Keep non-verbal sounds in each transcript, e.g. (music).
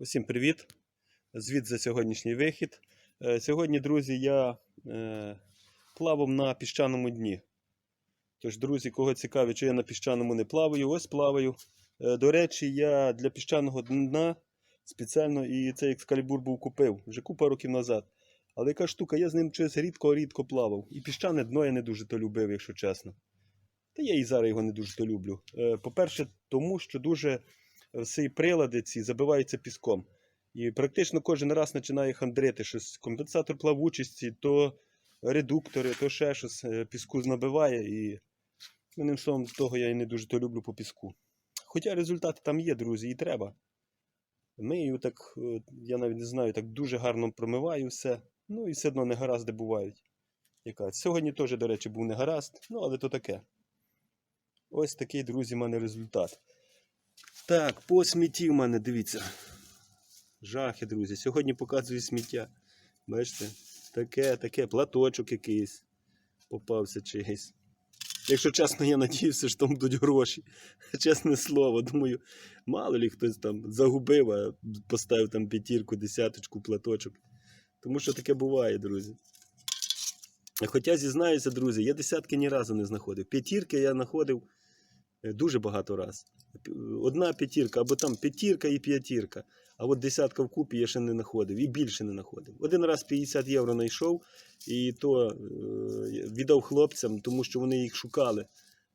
Усім привіт! Звіт за сьогоднішній вихід. Е, Сьогодні, друзі, я е, плавав на піщаному дні. Тож, друзі, кого цікавить, що я на піщаному не плаваю, ось плаваю. Е, До речі, я для піщаного дна спеціально і цей екскалібур був купив вже купа років назад. Але яка штука, я з ним щось рідко-рідко плавав. І піщане дно я не дуже то любив, якщо чесно. Та я і зараз його не дуже то люблю. По-перше, тому що дуже всі прилади ці забиваються піском. І практично кожен раз починає хандрити щось. Компенсатор плавучості, то редуктори, то ще щось е, піску набиває. І одним словом, того я і не дуже то люблю по піску. Хоча результати там є, друзі, і треба. Мию так, е, я навіть не знаю, так дуже гарно промиваю все. Ну і все одно негаразди бувають. Яка. Сьогодні теж, до речі, був негаразд, ну але то таке. Ось такий, друзі, в мене результат. Так, по смітті в мене, дивіться. Жахи, друзі. Сьогодні показую сміття. Бачите? Таке, таке, платочок якийсь попався чийсь. Якщо чесно, я надіявся, що там будуть гроші. (laughs) Чесне слово, думаю, мало ли хтось там загубив, а поставив там п'ятірку, десяточку, платочок. Тому що таке буває, друзі. Хоча зізнаюся, друзі, я десятки ні разу не знаходив. П'ятірки я знаходив е, дуже багато разів. Одна п'ятірка, або там п'ятірка і п'ятірка. А от десятка вкупі я ще не знаходив і більше не знаходив. Один раз 50 євро знайшов, і то е, віддав хлопцям, тому що вони їх шукали.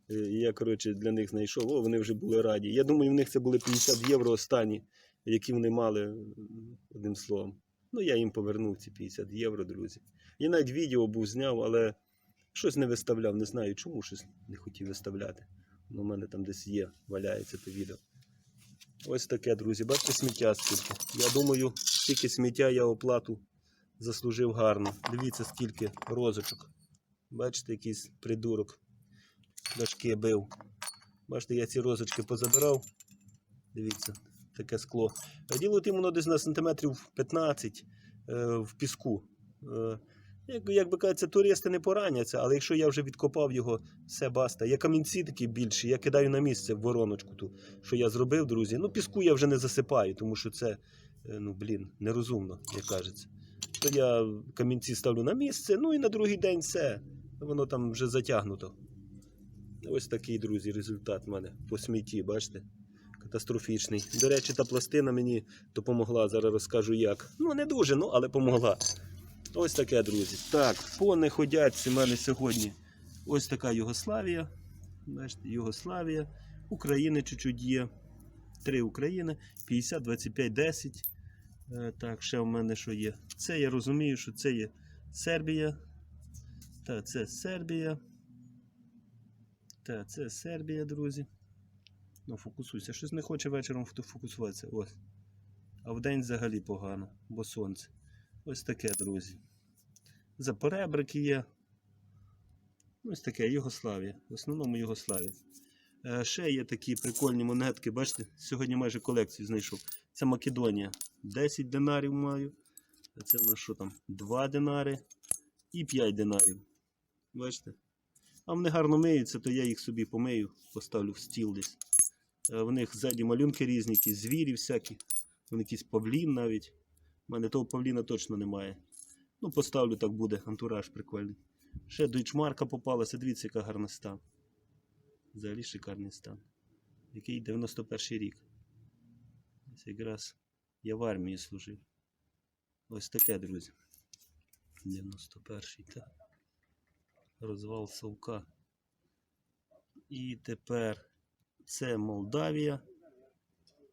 Е, І я, коротше, для них знайшов. О, вони вже були раді. Я думаю, в них це були 50 євро останні, які вони мали, одним словом. Ну, я їм повернув ці 50 євро, друзі. Я навіть відео був зняв, але щось не виставляв. Не знаю, чому щось не хотів виставляти. Ну, у мене там десь є, валяється те відео. Ось таке, друзі. Бачите, сміття скільки. Я думаю, стільки сміття я оплату заслужив гарно. Дивіться, скільки розочок. Бачите, якийсь придурок. Дашки бив. Бачите, я ці розочки позабирав. Дивіться, таке скло. Діло тим, воно десь на сантиметрів 15 е, в піску. Е, як, як би кажеться, туристи не пораняться, але якщо я вже відкопав його, все баста. Я камінці такі більші, я кидаю на місце в вороночку ту, що я зробив, друзі. Ну, піску я вже не засипаю, тому що це, е, ну, блін, нерозумно, як кажеться. То я камінці ставлю на місце, ну і на другий день все. Воно там вже затягнуто. Ось такий, друзі, результат в мене по смітті, бачите? Катастрофічний. До речі, та пластина мені допомогла, зараз розкажу як. Ну, не дуже, ну, але помогла. Ось таке, друзі. Так, по неходячці в мене сьогодні ось така Югославія. Бачите, Югославія. України чуть-чуть є. Три України. 50, 25, 10. Е, Так, ще в мене що є. Це я розумію, що це є Сербія. Так, це Сербія. Так, це Сербія, друзі. Ну, фокусуйся. Щось не хоче вечором фокусуватися. Ось. А вдень взагалі погано, бо сонце. Ось таке, друзі. Запоребрики є. Ось таке, Югославія. В основному Югославія. Е, ще є такі прикольні монетки. Бачите, сьогодні майже колекцію знайшов. Це Македонія. 10 динарів маю. А це в нас що там? 2 динари і 5 динарів. Бачите? А вони гарно миються, то я їх собі помию, поставлю в стіл десь. Е, В них ззаді малюнки різні, якісь звірі всякі. Вон якийсь павлін навіть. У мене того павліна точно немає. Ну, поставлю, так буде, антураж прикольний. Ще дойчмарка попалася, дивіться, яка гарна стан. Взагалі шикарний стан. Який 91 рік. Ось якраз я в армії служив. Ось таке, друзі. 91-й, так. Розвал Совка. І тепер це Молдавія.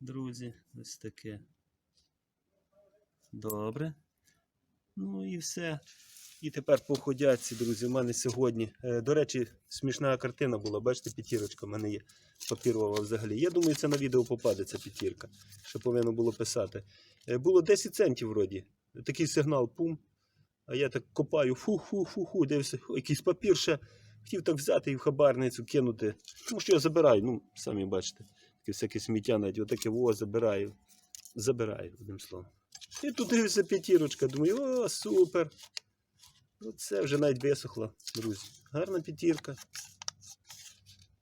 Друзі, ось таке. Добре. Ну і все. І тепер по ходяці, друзі, в мене сьогодні. е, До речі, смішна картина була. Бачите, п'ятірочка в мене є папірова взагалі. Я думаю, це на відео попаде ця п'ятірка, що повинно було писати. Е, Було 10 центів вроді. Такий сигнал пум. А я так копаю, фу-фу-фу-фу, дивився, якийсь папір ще. Хотів так взяти і в хабарницю кинути. Тому що я забираю, ну, самі бачите, таке всяке сміття навіть, отаке во забираю. Забираю, одним словом. І тут дивиться п'ятірочка. Думаю, о, супер. Ну, це вже навіть висохло, друзі. Гарна п'ятірка.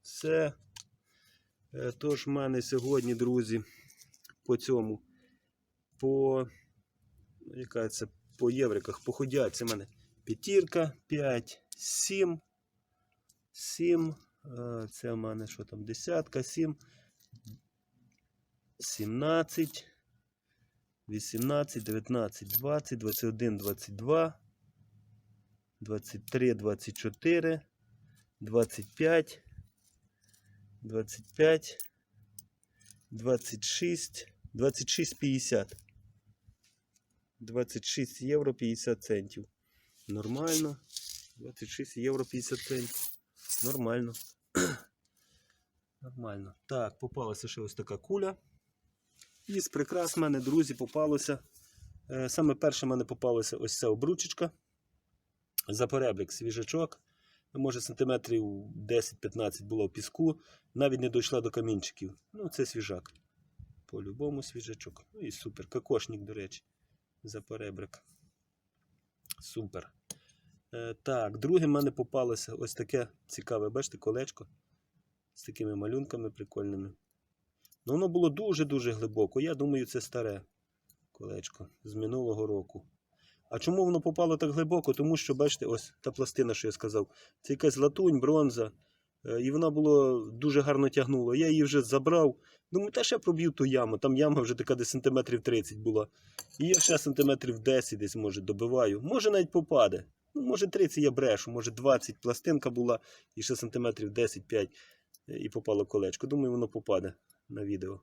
Все. Е, Тож в мене сьогодні, друзі, по цьому по. Яка це по євриках походять. Це в мене п'ятірка, 5, 7, 7. е, Це в мене що там? Десятка, 7, 17, 18, 19, 20, 21, 22, 23, 24, 25, 25, 26, 26, 50. 26 євро 50 центів. Нормально. 26 євро 50 центів. Нормально. (clears throat) Нормально. Так, попалася ще ось така куля. Із прикрас в мене, друзі, попалося. Е, Саме перше в мене попалося ось ця обручечка. За переблік свіжачок. Може, сантиметрів 10-15 було в піску. Навіть не дійшла до камінчиків. Ну, це свіжак. По-любому свіжачок. Ну і супер. Кокошник, до речі. За перебрик. Супер. Е, так, друге в мене попалося ось таке цікаве, бачите, колечко з такими малюнками прикольними. Ну, воно було дуже-дуже глибоко. Я думаю, це старе колечко з минулого року. А чому воно попало так глибоко? Тому що, бачите, ось та пластина, що я сказав, це якась латунь, бронза. Е, І вона було дуже гарно тягнула. Я її вже забрав. Думаю, та ще проб'ю ту яму. Там яма вже така десь сантиметрів 30 була. І я ще сантиметрів 10 десь, може, добиваю. Може навіть попаде. Ну, може 30 я брешу, може 20 пластинка була і ще сантиметрів 10-5 і попало колечко. Думаю, воно попаде на відео.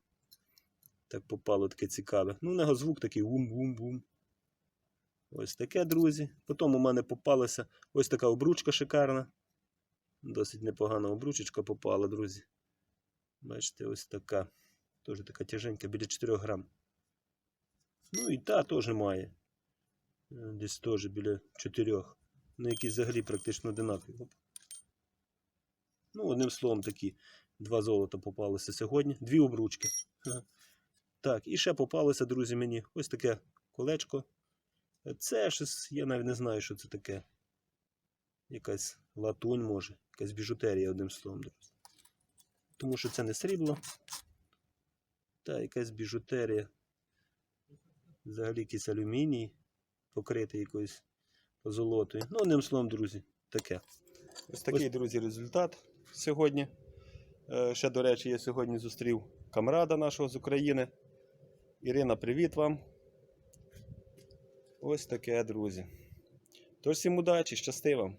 Так попало таке цікаве. Ну, у нього звук такий вум-вум-вум. Ось таке, друзі. Потім у мене попалася ось така обручка шикарна. Досить непогана обручечка попала, друзі. Бачите, ось така. Теж така тяженька, біля 4 грам. Ну і та теж має. Е, Десь теж біля 4. Ну, які взагалі практично одинакові. Ну, одним словом, такі два золота попалися сьогодні. Дві обручки. Так, і ще попалося, друзі, мені ось таке колечко. Це щось, я навіть не знаю, що це таке. Якась латунь може, якась біжутерія, одним словом, друзі. Тому що це не срібло. Та якась біжутерія. Взагалі якийсь алюміній, покритий якоюсь позолотою. Ну, одним словом, друзі, таке. Ось такий, друзі, результат сьогодні. Е, Ще, до речі, я сьогодні зустрів камрада нашого з України. Ірина, привіт вам. Ось таке, друзі. Тож всім удачі, щасти вам!